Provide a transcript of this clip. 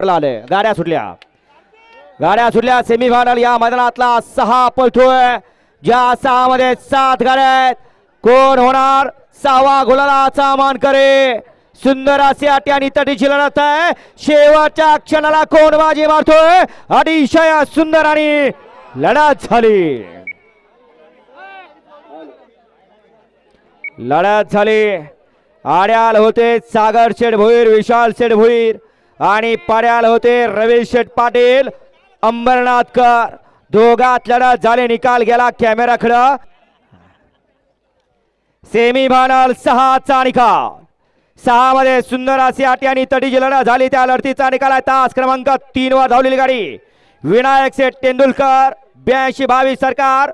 आले गाड्या सुटल्या. गाड्या सुटल्या. सेमीफायनल या मैदानातला सहा पळतोय ज्या सहा मध्ये सात गाड्या आहेत. कोण होणार? सहावा गुलालाचा मान करे सुंदर अशी अटी आणि तटीची लढत आहे. शेवटच्या क्षणाला कोण बाजी मारतोय? अतिशय सुंदर आणि लढत झाली. लढत झाली. आड्याल होते सागर शेठ भोईर विशाल शेठ भोईर आणि पाड्याल होते रवीश शेठ पाटील अंबरनाथकर दोघात लढत झाले निकाल गेला कॅमेराकडं सेमी फायनल सहाचा निकाल. सहा मध्ये सुंदर अशी आटी आणि तटीची लढत झाली त्या लढतीचा निकाल आहे. तास क्रमांक तीन वर धावलेली गाडी. विनायक शेठ तेंडुलकर ब्याऐंशी बावीस सरकार.